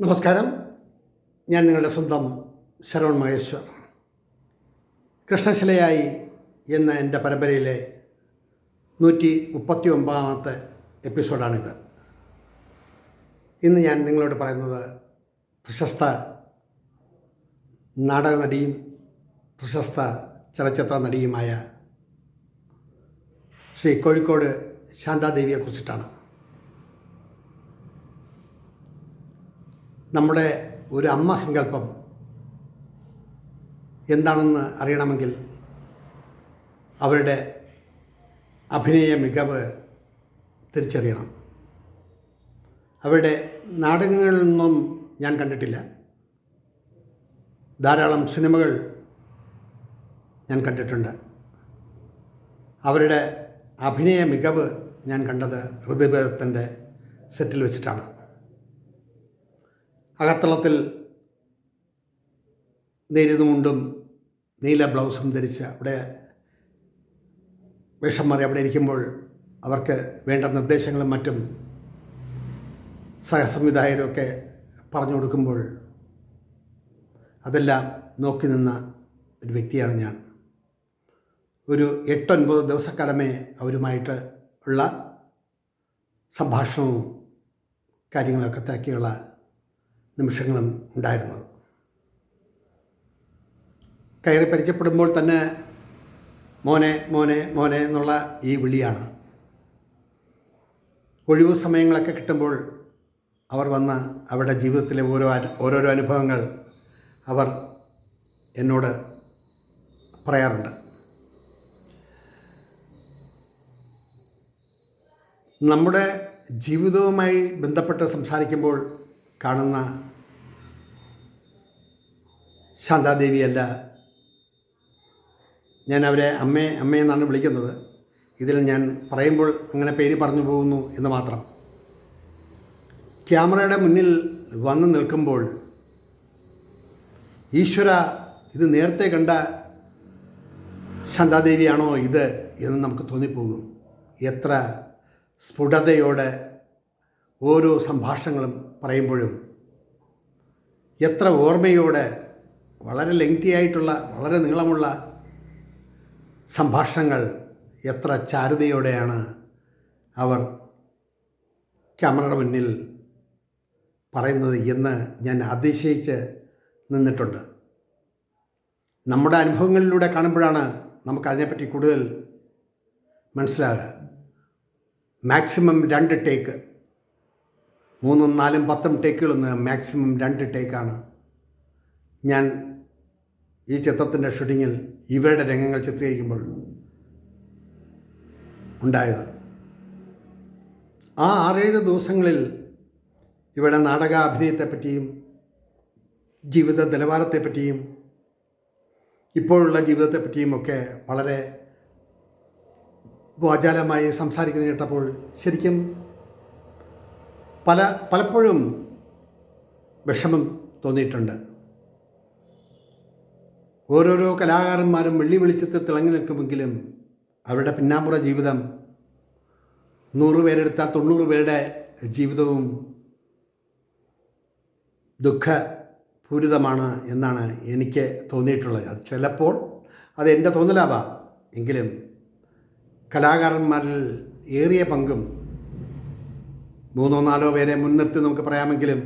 നമസ്കാരം. ഞാൻ നിങ്ങളുടെ സ്വന്തം ശരവൺ മഹേശ്വർ. കൃഷ്ണശിലയായി എന്ന എന്റെ പരമ്പരയിലെ നൂറ്റി മുപ്പത്തി ഒമ്പതാമത്തെ എപ്പിസോഡാണിത്. ഇന്ന് ഞാൻ നിങ്ങളോട് പറയുന്നത് പ്രശസ്ത നാടക നടിയും പ്രശസ്ത ചലച്ചിത്ര നടിയുമായ ശ്രീ കോഴിക്കോട് ശാന്താദേവിയെക്കുറിച്ചിട്ടാണ്. നമ്മുടെ ഒരു അമ്മ സങ്കല്പം എന്താണെന്ന് അറിയണമെങ്കിൽ അവരുടെ അഭിനയ മികവ് തിരിച്ചറിയണം. അവരുടെ നാടകങ്ങളിൽ നിന്നും ഞാൻ കണ്ടിട്ടില്ല. ധാരാളം സിനിമകൾ ഞാൻ കണ്ടിട്ടുണ്ട്. അവരുടെ അഭിനയ മികവ് ഞാൻ കണ്ടത് ഹൃദയഭേദത്തിന്റെ സെറ്റിൽ വെച്ചിട്ടാണ്. അകത്തളത്തിൽ നേരിയതുമുണ്ടും നീല ബ്ലൗസും ധരിച്ച് അവിടെ വേഷം മാറി അവിടെ ഇരിക്കുമ്പോൾ അവർക്ക് വേണ്ട നിർദ്ദേശങ്ങളും മറ്റും സഹസംവിധായകരൊക്കെ പറഞ്ഞു കൊടുക്കുമ്പോൾ അതെല്ലാം നോക്കി നിന്ന ഒരു വ്യക്തിയാണ് ഞാൻ. ഒരു എട്ടൊൻപത് ദിവസക്കാലമേ അവരുമായിട്ട് ഉള്ള സംഭാഷണവും കാര്യങ്ങളൊക്കെ തിരക്കിയുള്ള നിമിഷങ്ങളും ഉണ്ടായിരുന്നത്. കയറി പരിചയപ്പെടുമ്പോൾ തന്നെ മോനെ മോനെ മോനെ എന്നുള്ള ഈ വിളിയാണ്. ഒഴിവു സമയങ്ങളൊക്കെ കിട്ടുമ്പോൾ അവർ വന്ന് അവരുടെ ജീവിതത്തിലെ ഓരോ ഓരോരോ അനുഭവങ്ങൾ അവർ എന്നോട് പറയാറുണ്ട്. നമ്മുടെ ജീവിതവുമായി ബന്ധപ്പെട്ട് സംസാരിക്കുമ്പോൾ കാണുന്ന ശാന്താദേവിയല്ല. ഞാൻ അവരെ അമ്മേ അമ്മയെന്നാണ് വിളിക്കുന്നത്. ഇതിൽ ഞാൻ പറയുമ്പോൾ അങ്ങനെ പേര് പറഞ്ഞു പോകുന്നു എന്ന് മാത്രം. ക്യാമറയുടെ മുന്നിൽ വന്ന് നിൽക്കുമ്പോൾ ഈശ്വര ഇത് നേരത്തെ കണ്ട ശാന്താദേവിയാണോ ഇത് എന്ന് നമുക്ക് തോന്നിപ്പോകും. എത്ര സ്ഫുടതയോടെ ഓരോ സംഭാഷണങ്ങളും പറയുമ്പോഴും എത്ര ഓർമ്മയോടെ വളരെ ലെങ്തി ആയിട്ടുള്ള വളരെ നീളമുള്ള സംഭാഷണങ്ങൾ എത്ര ചാരുതയോടെയാണ് അവർ ക്യാമറയുടെ മുന്നിൽ പറയുന്നത് എന്ന് ഞാൻ അതിശയിച്ച് നിന്നിട്ടുണ്ട്. നമ്മുടെ അനുഭവങ്ങളിലൂടെ കാണുമ്പോഴാണ് നമുക്കതിനെപ്പറ്റി കൂടുതൽ മനസ്സിലാകുക. മാക്സിമം രണ്ട് ടേക്ക് മൂന്നും നാലും പത്തും ടേക്കുകളൊന്ന് മാക്സിമം രണ്ട് ടേക്കാണ് ഞാൻ ഈ ചിത്രത്തിന്റെ ഷൂട്ടിങ്ങിൽ ഇവരുടെ രംഗങ്ങൾ ചിത്രീകരിക്കുമ്പോൾ ഉണ്ടായത്. ആ ആറേഴ് ദിവസങ്ങളിൽ ഇവിടെ നാടകാഭിനയത്തെപ്പറ്റിയും ജീവിത നിലവാരത്തെപ്പറ്റിയും ഇപ്പോഴുള്ള ജീവിതത്തെപ്പറ്റിയും ഒക്കെ വളരെ വാചാലമായി സംസാരിക്കുന്ന കേട്ടപ്പോൾ ശരിക്കും പല പലപ്പോഴും വിഷമം തോന്നിയിട്ടുണ്ട്. ഓരോരോ കലാകാരന്മാരും വെള്ളി വെളിച്ചത്തിൽ തിളങ്ങി നിൽക്കുമെങ്കിലും അവരുടെ പിന്നാമ്പുറ ജീവിതം നൂറ് പേരെടുത്താൽ തൊണ്ണൂറ് പേരുടെ ജീവിതവും ദുഃഖപൂരിതമാണ് എന്നാണ് എനിക്ക് തോന്നിയിട്ടുള്ളത്. അത് ചിലപ്പോൾ അത് എന്റെ തോന്നലാവാം. എങ്കിലും കലാകാരന്മാരിൽ ഏറിയ പങ്കും മൂന്നോ നാലോ പേരെ മുൻനിർത്തി നമുക്ക് പറയാമെങ്കിലും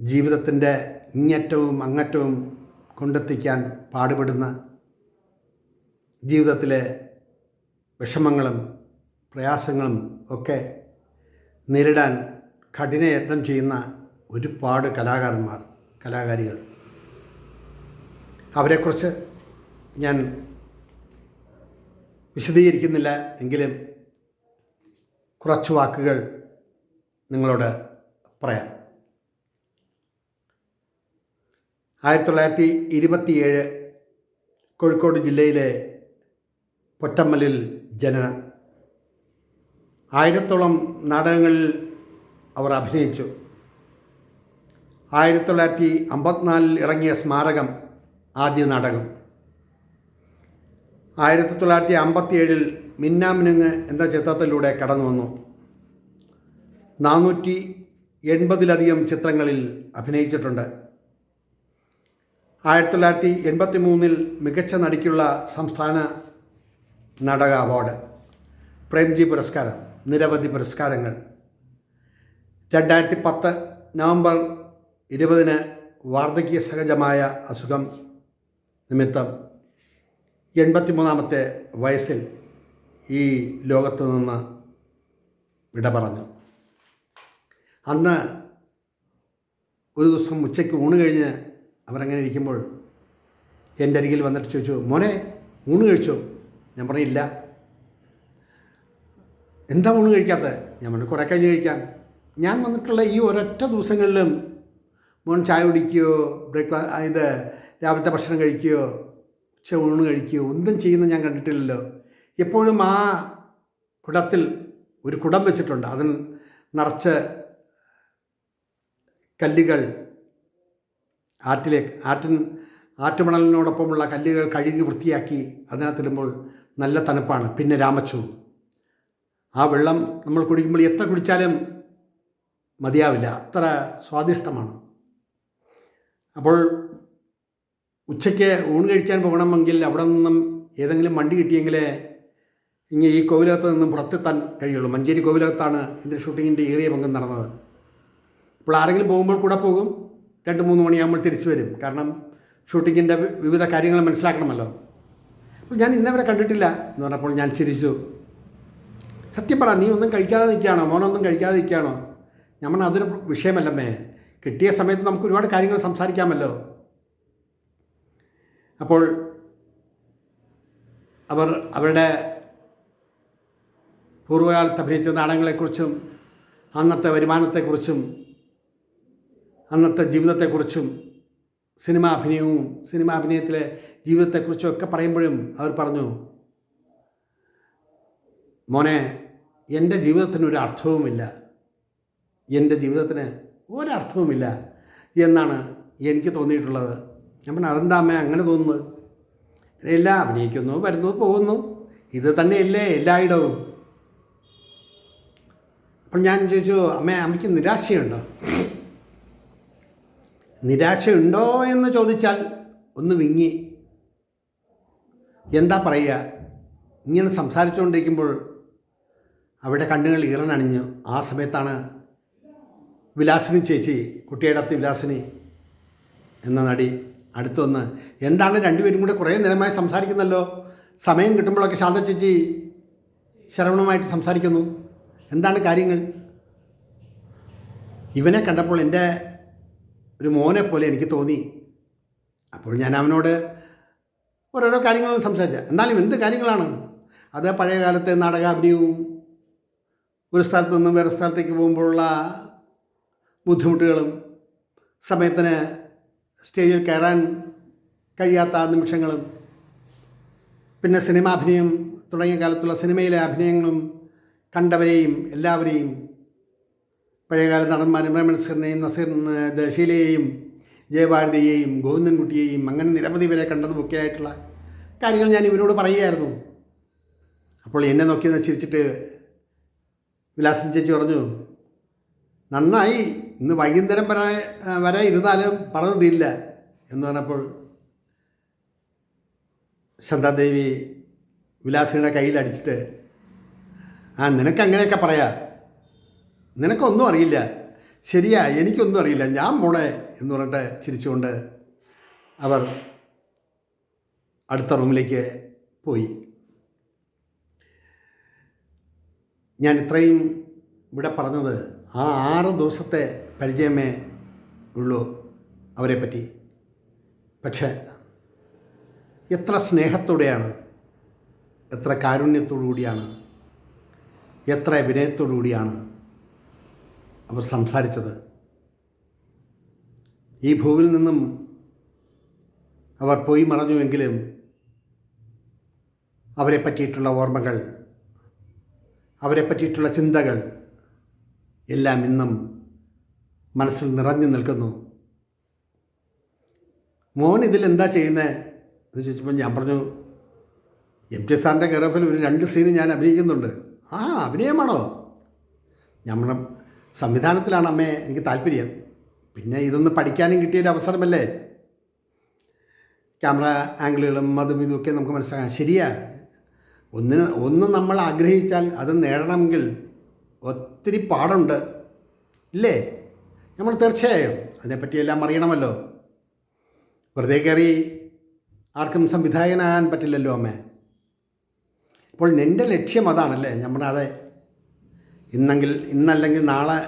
ജീവിതത്തിന്റെ ഇങ്ങറ്റവും അങ്ങറ്റവും കൊണ്ടെത്തിക്കാൻ പാടുപെടുന്ന ജീവിതത്തിലെ വിഷമങ്ങളും പ്രയാസങ്ങളും ഒക്കെ നേരിടാൻ കഠിനയത്നം ചെയ്യുന്ന ഒരുപാട് കലാകാരന്മാർ കലാകാരികൾ. അവരെക്കുറിച്ച് ഞാൻ വിശദീകരിക്കുന്നില്ല എങ്കിലും കുറച്ച് വാക്കുകൾ നിങ്ങളോട് പറയാം. ആയിരത്തി തൊള്ളായിരത്തി ഇരുപത്തിയേഴ് കോഴിക്കോട് ജില്ലയിലെ പൊറ്റമ്മലിൽ ജനനം. ആയിരത്തോളം നാടകങ്ങളിൽ അവർ അഭിനയിച്ചു. ആയിരത്തി തൊള്ളായിരത്തി അമ്പത്തിനാലിൽ ഇറങ്ങിയ സ്മാരകം ആദ്യ നാടകം. ആയിരത്തി തൊള്ളായിരത്തി അമ്പത്തി ഏഴിൽ മിന്നാമിനുങ്ങ് എന്ന ചിത്രത്തിലൂടെ കടന്നു വന്നു. നാനൂറ്റി എൺപതിലധികം ചിത്രങ്ങളിൽ അഭിനയിച്ചിട്ടുണ്ട്. ആയിരത്തി തൊള്ളായിരത്തി എൺപത്തി മൂന്നിൽ മികച്ച നടിക്കുള്ള സംസ്ഥാന നാടക അവാർഡ്. പ്രേംജി പുരസ്കാരം നിരവധി പുരസ്കാരങ്ങൾ. രണ്ടായിരത്തി പത്ത് നവംബർ ഇരുപതിന് വാർദ്ധക്യ സഹജമായ അസുഖം നിമിത്തം എൺപത്തിമൂന്നാമത്തെ വയസ്സിൽ ഈ ലോകത്ത് നിന്ന് വിട പറഞ്ഞു അന്ന് ഒരു ദിവസം ഉച്ചയ്ക്ക് ഊണ് കഴിഞ്ഞ് അവരങ്ങനെ ഇരിക്കുമ്പോൾ എന്റെ അരികിൽ വന്നിട്ട് ചോദിച്ചു മോനെ ഊണ് കഴിച്ചോ? ഞാൻ പറഞ്ഞില്ല എന്താ ഊണ് കഴിക്കാത്തത് ഞാൻ പറഞ്ഞു കുറേ കഴിഞ്ഞ് കഴിക്കാം. ഞാൻ വന്നിട്ടുള്ള ഈ ഒരൊറ്റ ദിവസങ്ങളിലും മോൻ ചായ കുടിക്കുകയോ ബ്രേക്ക്ഫാസ്റ്റ് ഇത് രാവിലത്തെ ഭക്ഷണം കഴിക്കുകയോ ഉച്ച ഊണ് കഴിക്കുകയോ ഒന്നും ചെയ്യുന്ന ഞാൻ കണ്ടിട്ടില്ലല്ലോ. എപ്പോഴും ആ കുടത്തിൽ ഒരു കുടം വെച്ചിട്ടുണ്ട്. അതിന് നിറച്ച് കല്ലുകൾ ആറ്റിലേക്ക് ആറ്റിൻ ആറ്റുമണലിനോടൊപ്പമുള്ള കല്ലുകൾ കഴുകി വൃത്തിയാക്കി അതിനകത്തിടുമ്പോൾ നല്ല തണുപ്പാണ്. പിന്നെ രാമച്ചു ആ വെള്ളം നമ്മൾ കുടിക്കുമ്പോൾ എത്ര കുടിച്ചാലും മതിയാവില്ല. അത്ര സ്വാദിഷ്ടമാണ്. അപ്പോൾ ഉച്ചയ്ക്ക് ഊണ് കഴിക്കാൻ പോകണമെങ്കിൽ അവിടെ നിന്നും ഏതെങ്കിലും വണ്ടി കിട്ടിയെങ്കിലേ ഇങ്ങനെ ഈ കോവിലകത്ത് നിന്നും പുറത്തെത്താൻ കഴിയുള്ളൂ. മഞ്ചേരി കോവിലകത്താണ് എന്റെ ഷൂട്ടിങ്ങിന്റെ ഏറിയ പങ്കം നടന്നത്. അപ്പോൾ ആരെങ്കിലും പോകുമ്പോൾ കൂടെ പോകും. രണ്ട് മൂന്ന് മണിയാകുമ്പോൾ തിരിച്ചു വരും. കാരണം ഷൂട്ടിങ്ങിന്റെ വിവിധ കാര്യങ്ങൾ മനസ്സിലാക്കണമല്ലോ. അപ്പോൾ ഞാൻ ഇന്നവരെ കണ്ടിട്ടില്ല എന്ന് പറഞ്ഞപ്പോൾ ഞാൻ ചിരിച്ചു. സത്യം പറ നീ ഒന്നും കഴിക്കാതെ നിൽക്കുകയാണോ? മോനൊന്നും കഴിക്കാതെ നിൽക്കുകയാണോ? നമ്മൾ അതൊരു വിഷയമല്ലമ്മേ. കിട്ടിയ സമയത്ത് നമുക്ക് ഒരുപാട് കാര്യങ്ങൾ സംസാരിക്കാമല്ലോ. അപ്പോൾ അവർ അവരുടെ പൂർവകാലത്ത് അഭിനയിച്ച നാടകങ്ങളെക്കുറിച്ചും അന്നത്തെ വരുമാനത്തെക്കുറിച്ചും അന്നത്തെ ജീവിതത്തെക്കുറിച്ചും സിനിമാ അഭിനയവും സിനിമാ അഭിനയത്തിലെ ജീവിതത്തെക്കുറിച്ചും ഒക്കെ പറയുമ്പോഴും അവർ പറഞ്ഞു മോനെ എന്റെ ജീവിതത്തിന് ഒരു അർത്ഥവുമില്ല. എന്റെ ജീവിതത്തിന് ഒരർത്ഥവുമില്ല എന്നാണ് എനിക്ക് തോന്നിയിട്ടുള്ളത്. ഞാൻ പറഞ്ഞു അതെന്താ അമ്മ അങ്ങനെ തോന്നുന്നത്? എല്ലാം അഭിനയിക്കുന്നു വരുന്നു പോകുന്നു. ഇത് തന്നെയല്ലേ എല്ലായിടവും. അപ്പം ഞാൻ ചോദിച്ചു അമ്മ അമ്മയ്ക്ക് നിരാശയുണ്ടോ? നിരാശയുണ്ടോ എന്ന് ചോദിച്ചാൽ ഒന്ന് വിങ്ങി. എന്താ പറയുക? ഇങ്ങനെ സംസാരിച്ചുകൊണ്ടിരിക്കുമ്പോൾ അവിടെ കണ്ണുകൾ ഈറനണിഞ്ഞു ആ സമയത്താണ് വിലാസിനി ചേച്ചി കുട്ടിയുടെ വിലാസിനി എന്ന നടി അടുത്തൊന്ന് എന്താണ് രണ്ടുപേരും കൂടെ കുറേ നേരമായി സംസാരിക്കുന്നല്ലോ? സമയം കിട്ടുമ്പോഴൊക്കെ ശാന്ത ചേച്ചി ശ്രവണമായിട്ട് സംസാരിക്കുന്നു. എന്താണ് കാര്യങ്ങൾ? ഇവനെ കണ്ടപ്പോൾ എന്റെ ഒരു മോനെ പോലെ എനിക്ക് തോന്നി. അപ്പോൾ ഞാൻ അവനോട് ഓരോരോ കാര്യങ്ങളും സംസാരിച്ച. എന്നാലും എന്ത് കാര്യങ്ങളാണ്? അത് പഴയ കാലത്തെ നാടകാഭിനയവും ഒരു സ്ഥലത്തു നിന്നും വേറെ സ്ഥലത്തേക്ക് പോകുമ്പോഴുള്ള ബുദ്ധിമുട്ടുകളും സമയത്തിന് സ്റ്റേജിൽ കയറാൻ കഴിയാത്ത നിമിഷങ്ങളും പിന്നെ സിനിമാഭിനയം തുടങ്ങിയ കാലത്തുള്ള സിനിമയിലെ അഭിനയങ്ങളും കണ്ടവരെയും എല്ലാവരെയും പഴയകാല നടന്മാർ ഇമ്രാൻ പ്രേമനസറിനെയും നസീർ ദഷീലയെയും ജയഭാരതിയെയും ഗോവിന്ദൻകുട്ടിയെയും അങ്ങനെ നിരവധി പേരെ കണ്ടതുമൊക്കെ ആയിട്ടുള്ള കാര്യങ്ങൾ ഞാൻ ഇവരോട് പറയുകയായിരുന്നു. അപ്പോൾ എന്നെ നോക്കി ചിരിച്ചിട്ട് വിലാസൻ ചേച്ചി പറഞ്ഞു നന്നായി ഇന്ന് വൈകുന്നേരം വരെ വരെ ഇരുന്നാലും പറഞ്ഞു തീരില്ല എന്ന് പറഞ്ഞപ്പോൾ ശാന്താദേവി വിലാസിയുടെ കയ്യിലടിച്ചിട്ട് ആ നിനക്ക് അങ്ങനെയൊക്കെ പറയാ. നിനക്കൊന്നും അറിയില്ല. ശരിയാ എനിക്കൊന്നും അറിയില്ല. ഞാൻ മോളെ എന്ന് പറഞ്ഞിട്ട് ചിരിച്ചുകൊണ്ട് അവർ അടുത്ത റൂമിലേക്ക് പോയി. ഞാൻ ഇത്രയും ഇവിടെ പറഞ്ഞത് ആ ആറ് ദിവസത്തെ പരിചയമേ ഉള്ളൂ അവരെ പറ്റി. പക്ഷേ എത്ര സ്നേഹത്തോടെയാണ് എത്ര കാരുണ്യത്തോടു കൂടിയാണ് എത്ര വിനയത്തോടു കൂടിയാണ് അവർ സംസാരിച്ചത്. ഈ ഭൂവിൽ നിന്നും അവർ പോയി മറഞ്ഞുവെങ്കിലും അവരെ പറ്റിയിട്ടുള്ള ഓർമ്മകൾ അവരെ പറ്റിയിട്ടുള്ള ചിന്തകൾ എല്ലാം ഇന്നും മനസ്സിൽ നിറഞ്ഞു നിൽക്കുന്നു. മോൻ ഇതിൽ എന്താ ചെയ്യുന്നത് എന്ന് ചോദിച്ചപ്പോൾ ഞാൻ പറഞ്ഞു എം ടി സാറിന്റെ കെയർ ഒരു രണ്ട് സീന് ഞാൻ അഭിനയിക്കുന്നുണ്ട്. ആ അഭിനയമാണോ? ഞാൻ സംവിധാനത്തിലാണ് അമ്മേ എനിക്ക് താല്പര്യം. പിന്നെ ഇതൊന്ന് പഠിക്കാനും കിട്ടിയൊരു അവസരമല്ലേ? ക്യാമറ ആംഗിളുകളും അതും ഇതുമൊക്കെ നമുക്ക് മനസ്സിലാക്കാം. ശരിയാ. ഒന്നിന് ഒന്ന് നമ്മൾ ആഗ്രഹിച്ചാൽ അത് നേടണമെങ്കിൽ ഒത്തിരി പാടുണ്ട്. ഇല്ലേ? നമ്മൾ തീർച്ചയായും അതിനെപ്പറ്റിയെല്ലാം അറിയണമല്ലോ. വെറുതെ കയറി ആർക്കും സംവിധായകനാകാൻ പറ്റില്ലല്ലോ അമ്മേ. അപ്പോൾ നിന്റെ ലക്ഷ്യം അതാണല്ലേ? നമ്മുടെ അതെ ഇന്നെങ്കിൽ ഇന്നല്ലെങ്കിൽ നാളെ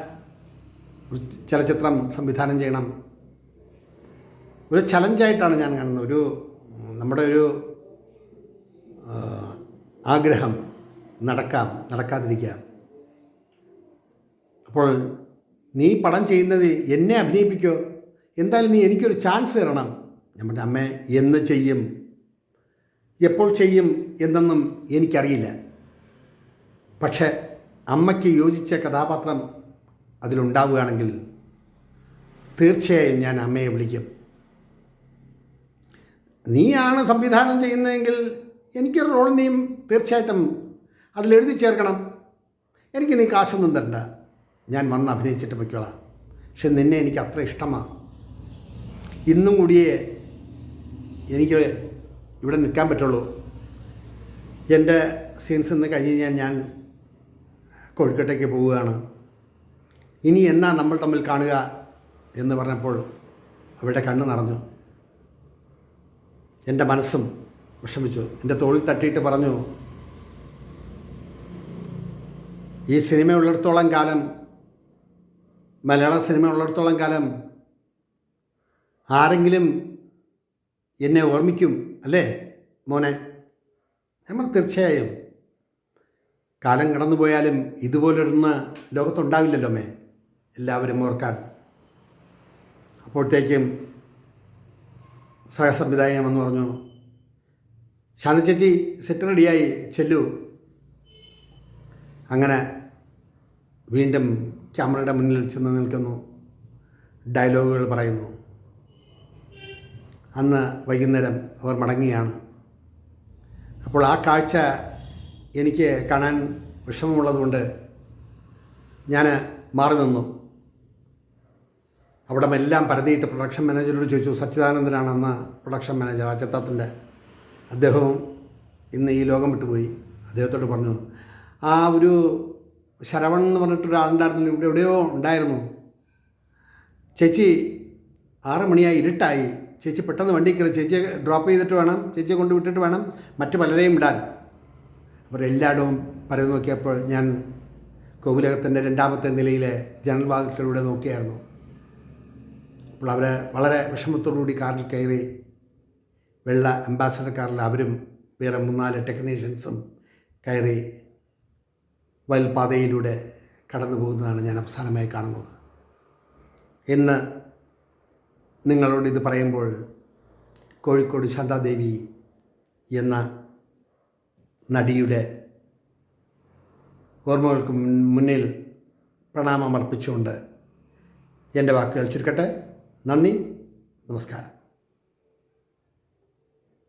ഒരു ചലച്ചിത്രം സംവിധാനം ചെയ്യണം. ഒരു ചലഞ്ചായിട്ടാണ് ഞാൻ കാണുന്നത്. ഒരു നമ്മുടെ ഒരു ആഗ്രഹം നടക്കാം നടക്കാതിരിക്കാം അപ്പോൾ നീ പടം ചെയ്യുന്നത് എന്നെ അഭിനയിപ്പിക്കോ? എന്തായാലും നീ എനിക്കൊരു ചാൻസ് തരണം. ഞാൻ പറഞ്ഞു അമ്മേ എന്ന് ചെയ്യും? എപ്പോൾ ചെയ്യും? എന്നൊന്നും എനിക്കറിയില്ല. പക്ഷേ അമ്മയ്ക്ക് യോജിച്ച കഥാപാത്രം അതിലുണ്ടാവുകയാണെങ്കിൽ തീർച്ചയായും ഞാൻ അമ്മയെ വിളിക്കും. നീയാണ് സംവിധാനം ചെയ്യുന്നതെങ്കിൽ എനിക്കൊരു റോൾ നീയും തീർച്ചയായിട്ടും അതിലെഴുതി ചേർക്കണം. എനിക്ക് നീ കാശൊന്നും തരണ്ട. ഞാൻ വന്ന് അഭിനയിച്ചിട്ട് പൊയ്ക്കോളാം. പക്ഷെ നിന്നെ എനിക്ക് അത്ര ഇഷ്ടമാണ് ഇന്നും കൂടിയേ എനിക്ക് ഇവിടെ നിൽക്കാൻ പറ്റുള്ളൂ. എന്റെ സീൻസ് ഇന്ന് കഴിഞ്ഞ് കഴിഞ്ഞാൽ ഞാൻ കോഴിക്കോട്ടേക്ക് പോവുകയാണ്. ഇനി എന്നാ നമ്മൾ തമ്മിൽ കാണുക എന്ന് പറഞ്ഞപ്പോൾ അവിടെ കണ്ണ് നിറഞ്ഞു. എന്റെ മനസ്സും വിഷമിച്ചു. എന്റെ തോളിൽ തട്ടിയിട്ട് പറഞ്ഞു ഈ സിനിമ ഉള്ളിടത്തോളം കാലം മലയാള സിനിമ ഉള്ളിടത്തോളം കാലം ആരെങ്കിലും എന്നെ ഓർമ്മിക്കും അല്ലേ മോനെ? നമ്മൾ തീർച്ചയായും. കാലം കടന്നുപോയാലും ഇതുപോലൊരുന്ന് ലോകത്തുണ്ടാവില്ലല്ലോ മേ എല്ലാവരും ഓർക്കാൻ. അപ്പോഴത്തേക്കും സഹസംവിധായകൻ എന്ന് പറഞ്ഞു ശാന്തി ചേച്ചി സെറ്റ് റെഡിയായി ചെല്ലു. അങ്ങനെ വീണ്ടും ക്യാമറയുടെ മുന്നിൽ ചെന്ന് നിൽക്കുന്നു. ഡയലോഗുകൾ പറയുന്നു. അന്ന് വൈകുന്നേരം അവർ മടങ്ങിയാണ് അപ്പോൾ ആ കാഴ്ച എനിക്ക് കാണാൻ വിഷമമുള്ളതുകൊണ്ട് ഞാൻ മാറി നിന്നു. അവിടെ എല്ലാം പരതിയിട്ട് പ്രൊഡക്ഷൻ മാനേജറോട് ചോദിച്ചു സച്ചിദാനന്ദനാണ് പ്രൊഡക്ഷൻ മാനേജർ ആ ചിത്രത്തിന്റെ അദ്ദേഹവും ഇന്ന് ഈ ലോകം വിട്ടുപോയി. അദ്ദേഹത്തോട് പറഞ്ഞു ആ ഒരു ശരവൺ എന്ന് പറഞ്ഞിട്ടൊരാളുണ്ടായിരുന്നു ഇവിടെ എവിടെയോ ഉണ്ടായിരുന്നു. ചേച്ചി ആറ് മണിയായി ഇരുട്ടായി. ചേച്ചി പെട്ടെന്ന് വണ്ടി കയറി ചേച്ചിയെ ഡ്രോപ്പ് ചെയ്തിട്ട് വേണം ചേച്ചിയെ കൊണ്ട് വിട്ടിട്ട് വേണം മറ്റു പലരെയും വിടാൻ. അപ്പോൾ എല്ലായിടവും നോക്കിയപ്പോൾ ഞാൻ കോവിലകത്തിന്റെ രണ്ടാമത്തെ നിലയിലെ ജനൽ വാതിൽക്കിലൂടെ നോക്കിയായിരുന്നു. അപ്പോൾ അവർ വളരെ വിഷമത്തോടുകൂടി കാറിൽ കയറി വെള്ള അംബാസഡർ കാറിൽ അവരും വേറെ മൂന്നാൽ ടെക്നീഷ്യൻസും കയറി വയൽപാതയിലൂടെ കടന്നു പോകുന്നതാണ് ഞാൻ അവസാനമായി കാണുന്നത്. ഇന്ന് നിങ്ങളോട് ഇത് പറയുമ്പോൾ കോഴിക്കോട് ശാന്താദേവി എന്ന നടിയുടെ ഓർമ്മകൾക്ക് മുന്നിൽ പ്രണാമം അർപ്പിച്ചുകൊണ്ട് എന്റെ വാക്കുകൾ ചുരുക്കട്ടെ. നന്ദി. നമസ്കാരം.